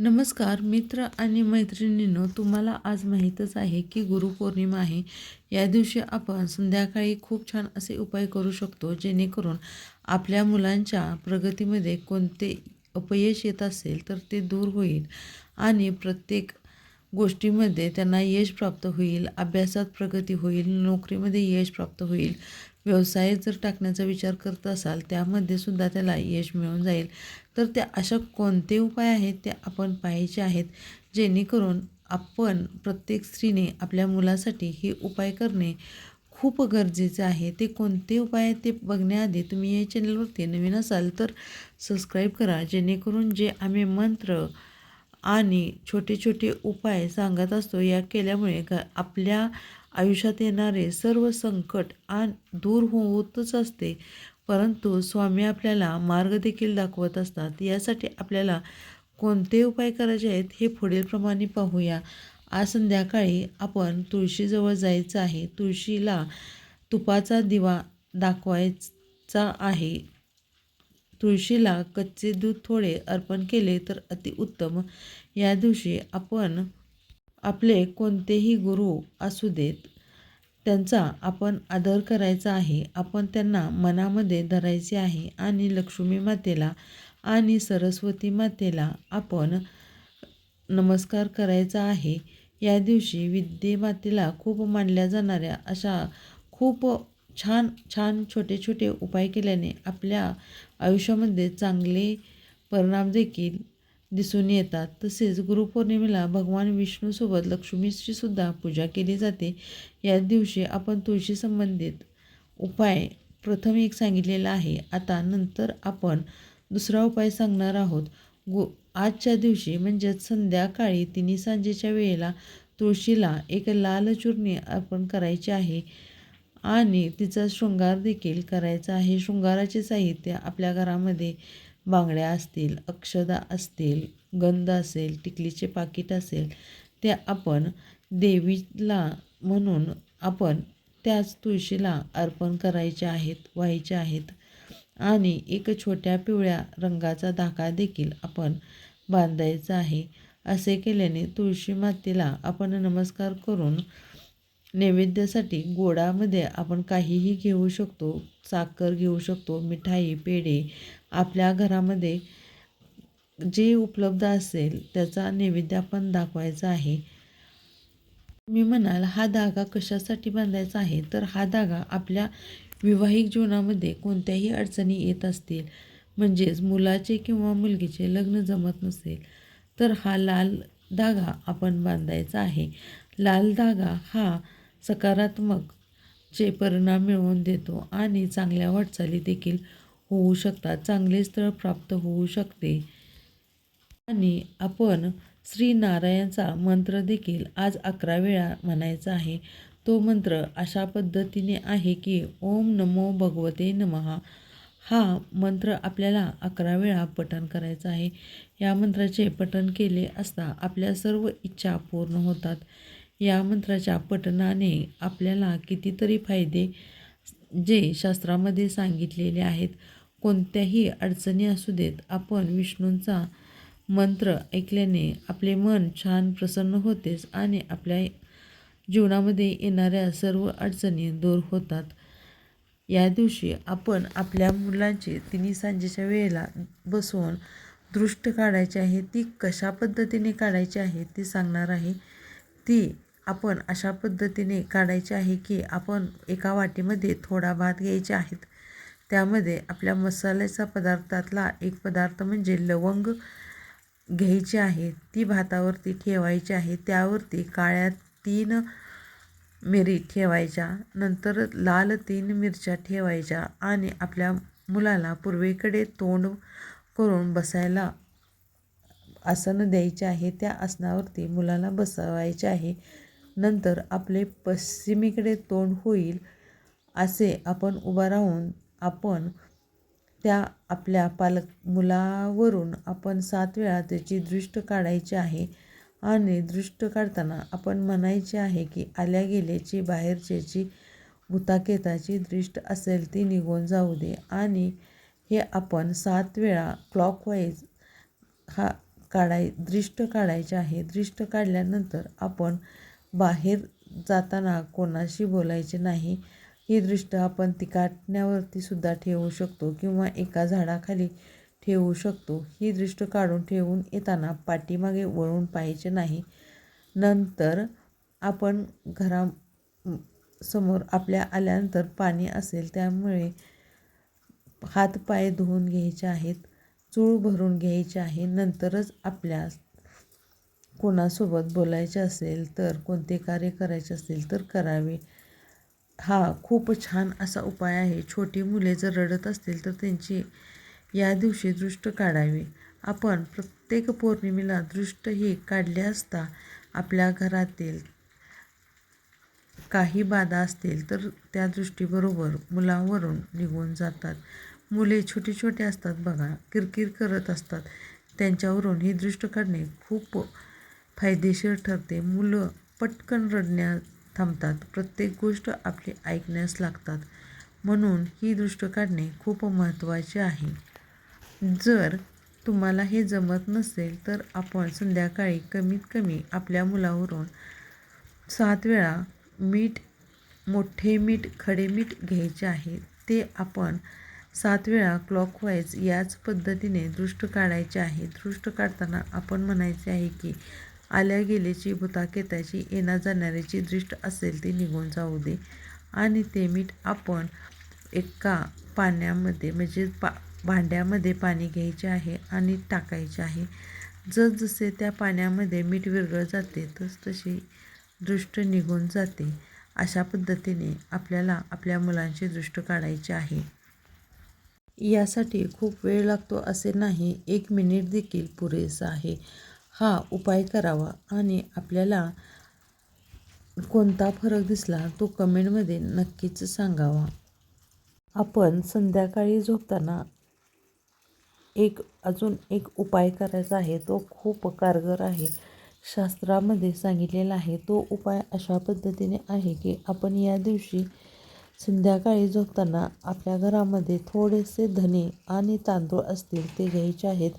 नमस्कार मित्र आणि मैत्रिणींनो तुम्हाला आज माहीतच आहे की गुरुपौर्णिमा आहे. या दिवशी आपण संध्याकाळी खूप छान असे उपाय करू शकतो जेणेकरून आपल्या मुलांच्या प्रगतीमध्ये कोणते अपयश येत असेल तर ते दूर होईल आणि प्रत्येक गोष्टीमध्ये त्यांना यश प्राप्त होईल अभ्यासात प्रगती होईल नोकरीमध्ये यश प्राप्त होईल. व्यवसायात जर टाकण्याचा विचार करत असाल त्यामध्ये सुद्धा त्याला यश मिळून जाईल. तर त्या अशा कोणते उपाय आहेत ते आपण पाहायचे आहेत जेणेकरून आपण प्रत्येक स्त्रीने आपल्या मुलासाठी हे उपाय करणे खूप गरजेचं आहे. ते कोणते उपाय आहेत ते बघण्याआधी तुम्ही या चॅनलवरती नवीन असाल तर सबस्क्राईब करा जेणेकरून जे आम्ही मंत्र आणि छोटे छोटे उपाय सांगत असतो या केल्यामुळे ग आपल्या आयुष्यात येणारे सर्व संकट आणि दूर होतच असते. परंतु स्वामी आपल्याला मार्ग देखील दाखवत असतात. यासाठी आपल्याला कोणते उपाय करायचे आहेत हे पुढीलप्रमाणे पाहूया. आज संध्याकाळी आपण तुळशीजवळ जायचं आहे. तुळशीला तुपाचा दिवा दाखवायचा आहे. तुळशीला कच्चे दूध थोडे अर्पण केले तर अतिउत्तम. या दिवशी आपण आपले कोणतेही गुरु असू देत त्यांचा आपण आदर करायचा आहे आपण त्यांना मनामध्ये धरायचे आहे आणि लक्ष्मी मातेला आणि सरस्वती मातेला आपण नमस्कार करायचा आहे. या दिवशी विद्येमातेला खूप मानल्या जाणाऱ्या अशा खूप छान छान छोटे छोटे उपाय केल्याने आपल्या आयुष्यामध्ये चांगले परिणाम देखील दिसून येतात. तसेच गुरुपौर्णिमेला भगवान विष्णूसोबत लक्ष्मीची सुद्धा पूजा केली जाते. या दिवशी आपण तुळशी संबंधित उपाय प्रथम एक सांगितलेला आहे. आता नंतर आपण दुसरा उपाय सांगणार आहोत. गु आजच्या दिवशी म्हणजेच संध्याकाळी तिन्ही सांजेच्या वेळेला तुळशीला एक लाल चूर्णी अर्पण करायची आहे आणि तिचा शृंगार देखील करायचा आहे. शृंगाराचे साहित्य आपल्या घरामध्ये बांगड्या असतील अक्षदा असतील गंध असेल टिकलीचे पाकिट असेल ते आपण देवीला म्हणून आपण त्याच तुळशीला अर्पण करायचे आहेत व्हायचे आहेत. आणि एक छोट्या पिवळ्या रंगाचा धागा देखील आपण बांधायचा आहे. असे केल्याने तुळशी मातेला आपण नमस्कार करून नैवेद्यासाठी गोडामध्ये आपण काहीही घेऊ शकतो साखर घेऊ शकतो मिठाई पेढे आपल्या घरामध्ये जे उपलब्ध असेल त्याचा नैवेद्य आपण दाखवायचा आहे. मी म्हणाल हा धागा कशासाठी बांधायचा आहे? तर हा धागा आपल्या विवाहिक जीवनामध्ये कोणत्याही अडचणी येत असतील म्हणजेच मुलाचे किंवा मुलगीचे लग्न जमत नसेल तर हा लाल धागा आपण बांधायचा आहे. लाल धागा हा सकारात्मक चे परिणाम मिळवून देतो आणि चांगल्या वाटचाली देखील होऊ शकतात. चांगले स्थळ प्राप्त होऊ शकते. आणि आपण श्रीनारायणाचा मंत्र देखील आज अकरा वेळा म्हणायचा आहे. तो मंत्र अशा पद्धतीने आहे की ओम नमो भगवते नमहा हा मंत्र आपल्याला अकरा वेळा पठण करायचा आहे. या मंत्राचे पठण केले असता आपल्या सर्व इच्छा पूर्ण होतात. या मंत्राच्या पठणाने आपल्याला कितीतरी फायदे जे शास्त्रामध्ये सांगितलेले आहेत. कोणत्याही अडचणी असू देत आपण विष्णूंचा मंत्र ऐकल्याने आपले मन छान प्रसन्न होतेच आणि आपल्या जीवनामध्ये येणाऱ्या सर्व अडचणी दूर होतात. या दिवशी आपण आपल्या मुलांची तिन्ही सांजेच्या वेळेला बसवून दृष्ट काढायची आहे ती कशा पद्धतीने काढायची आहे ती सांगणार आहे. ती आपण अशा पद्धतीने काढायची आहे की आपण एका वाटीमध्ये थोडा भात घ्यायचे आहेत. त्यामध्ये आपल्या मसाल्याचा पदार्थातला एक पदार्थ म्हणजे लवंग घ्यायची आहे. ती भातावरती ठेवायची आहे. त्यावरती काळ्या तीन मिरी ठेवायच्या नंतर लाल तीन मिरच्या ठेवायच्या आणि आपल्या मुलाला पूर्वेकडे तोंड करून बसायला आसन द्यायचे आहे. त्या आसनावरती मुलाला बसवायचे आहे. नंतर आपले पश्चिमेकडे तोंड होईल असे आपण उभा राहून आपण त्या आपल्या पालक मुलावरून आपण सात वेळा त्याची दृष्ट काढायची आहे आणि दृष्ट काढताना आपण म्हणायचे आहे की आल्या गेल्याची बाहेरच्याची भूताकेताची दृष्ट असेल ती निघून जाऊ दे. आणि हे आपण सात वेळा क्लॉकवाईज हा काढाय दृष्ट काढायचे आहे. दृष्ट काढल्यानंतर आपण बाहेर जाताना कोणाशी बोलायचे नाही. ही दृष्ट आपण ती काटण्यावरती सुद्धा ठेवू शकतो किंवा एका झाडाखाली ठेवू शकतो. ही दृष्ट काढून ठेवून येताना पाठीमागे वळून पाहिजे नाही. नंतर आपण घरा समोर आपल्या आल्यानंतर पाणी असेल त्यामुळे हात पाय धुवून घ्यायचे आहेत चूळ भरून घ्यायचे आहे. नंतरच आपल्या कोणासोबत बोलायचे असेल तर कोणते कार्य करायचे असेल तर करावे. हा खूप छान असा उपाय आहे. छोटी मुले जर रडत असतील तर त्यांची या दिवशी दृष्ट काढावी. आपण प्रत्येक पौर्णिमेला दृष्ट ही काढले असता आपल्या घरातील काही बाधा असतील तर त्या दृष्टीबरोबर मुलांवरून निघून जातात. मुले छोटे छोटे असतात बघा किरकिर करत असतात. त्यांच्यावरून ही दृष्ट काढणे खूप फायदेशीर ठरते. मुलं पटकन रडण्या थांबतात. प्रत्येक गोष्ट आपली ऐकण्यास लागतात. म्हणून ही दृष्ट काढणे खूप महत्त्वाचे आहे. जर तुम्हाला हे जमत नसेल तर आपण संध्याकाळी कमीत कमी आपल्या मुलावरून सात वेळा मीठ मोठे मीठ खडे मीठ घ्यायचे आहे. ते आपण सात वेळा क्लॉकवाईज याच पद्धतीने दृष्ट काढायचे आहे. दृष्ट काढताना आपण म्हणायचे आहे की आल्या गेल्याची भुताकेताची येणा जाणाऱ्याची दृष्ट असेल ती निघून जाऊ दे. आणि ते मीठ आपण एका पाण्यामध्ये म्हणजे पा भांड्यामध्ये पाणी घ्यायचे आहे आणि टाकायचे आहे. जसजसे त्या पाण्यामध्ये मीठ विरघळ जाते तस तशी दृष्ट निघून जाते. अशा पद्धतीने आपल्याला आपल्या मुलांची दृष्ट काढायची आहे. यासाठी खूप वेळ लागतो असे नाही. एक मिनिट देखील पुरेसा आहे. हा उपाय करावा आणि आपल्याला कोणता फरक दिसला तो कमेंटमध्ये नक्कीच सांगावा. आपण संध्याकाळी झोपताना एक अजून एक उपाय करायचा आहे तो खूप कारगर आहे. शास्त्रामध्ये सांगितलेला आहे तो उपाय अशा पद्धतीने आहे की आपण या दिवशी संध्याकाळी झोपताना आपल्या घरामध्ये थोडेसे धने आणि तांदूळ असतील ते घ्यायचे आहेत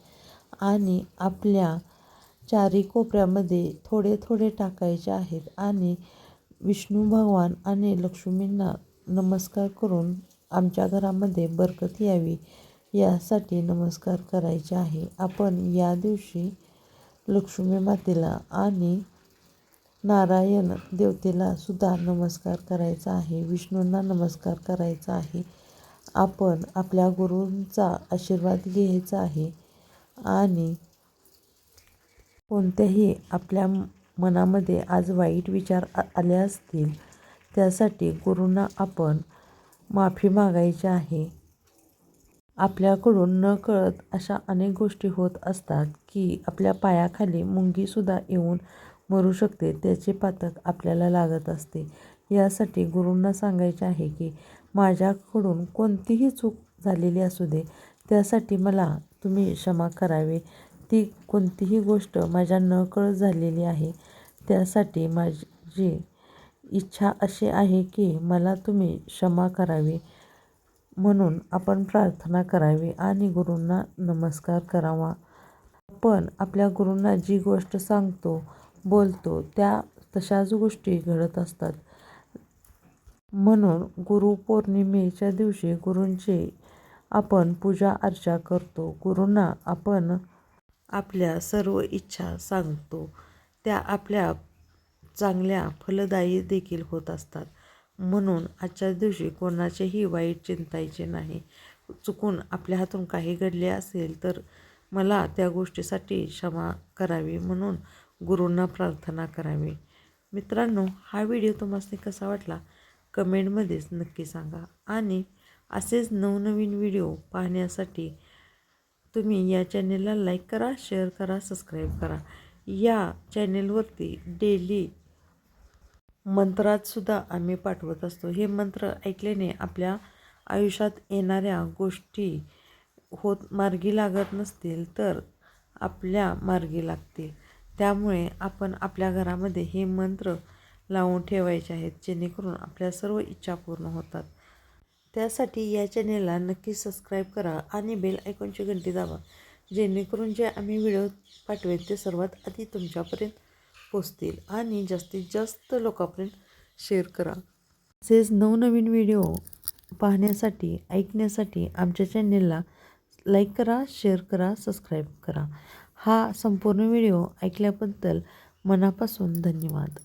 आणि आपल्या चारी कोपऱ्यामध्ये थोडे थोडे टाकायचे आहेत आणि विष्णू भगवान आणि लक्ष्मींना नमस्कार करून आमच्या घरामध्ये बरकत यावी यासाठी नमस्कार करायचे आहे. आपण या दिवशी लक्ष्मी मातेला आणि नारायण देवतेला सुद्धा नमस्कार करायचा आहे विष्णूंना नमस्कार करायचा आहे. आपण आपल्या गुरूंचा आशीर्वाद घ्यायचा आहे आणि कोणत्याही आपल्या मनामध्ये आज वाईट विचार आले असतील त्यासाठी गुरूंना आपण माफी मागायची आहे. आपल्याकडून न कळत अशा अनेक गोष्टी होत असतात की आपल्या पायाखाली मुंगीसुद्धा येऊन मरू शकते त्याचे पातक आपल्याला लागत असते. यासाठी गुरूंना सांगायचे आहे की माझ्याकडून कोणतीही चूक झालेली असू दे त्यासाठी मला तुम्ही क्षमा करावे. ती कोणतीही गोष्ट माझ्या नकळत झालेली आहे. त्यासाठी माझी इच्छा अशी आहे की मला तुम्ही क्षमा करावी. म्हणून आपण प्रार्थना करावी आणि गुरूंना नमस्कार करावा. आपण आपल्या गुरूंना जी गोष्ट सांगतो बोलतो त्या तशाच गोष्टी घडत असतात. म्हणून गुरुपौर्णिमेच्या दिवशी गुरूंची आपण पूजा अर्चा करतो. गुरूंना आपण आपल्या सर्व इच्छा सांगतो. त्या आपल्या चांगल्या फलदायी देखील होत असतात. म्हणून आजच्या दिवशी कोणाचेही वाईट चिंतायचे नाही. चुकून आपल्या हातून काही घडले असेल तर मला त्या गोष्टीसाठी क्षमा करावी म्हणून गुरूंना प्रार्थना करावी. मित्रांनो हा व्हिडिओ तुम्हाला कसा वाटला? कमेंटमध्येच नक्की सांगा. आणि असेच नवनवीन व्हिडिओ पाहण्यासाठी तुम्ही या चॅनेलला लाईक करा शेअर करा सबस्क्राईब करा. या चॅनेलवरती डेली मंत्रातसुद्धा आम्ही पाठवत असतो. हे मंत्र ऐकल्याने आपल्या आयुष्यात येणाऱ्या गोष्टी होत मार्गी लागत नसतील तर आपल्या मार्गी लागतील. त्यामुळे आपण आपल्या घरामध्ये हे मंत्र लावून ठेवायचे आहेत जेणेकरून आपल्या सर्व इच्छा पूर्ण होतात. त्यासाठी या चॅनेलला नक्की सबस्क्राईब करा आणि बेल आयकॉनची घंटी दाबा जेणेकरून जे आम्ही व्हिडिओ पाठवेल ते सर्वात आधी तुमच्यापर्यंत पोचतील आणि जास्तीत जास्त लोकांपर्यंत शेअर करा. तसेच नवनवीन व्हिडिओ पाहण्यासाठी ऐकण्यासाठी आमच्या चॅनेलला लाईक करा शेअर करा सबस्क्राईब करा. हा संपूर्ण व्हिडिओ ऐकल्याबद्दल मनापासून धन्यवाद.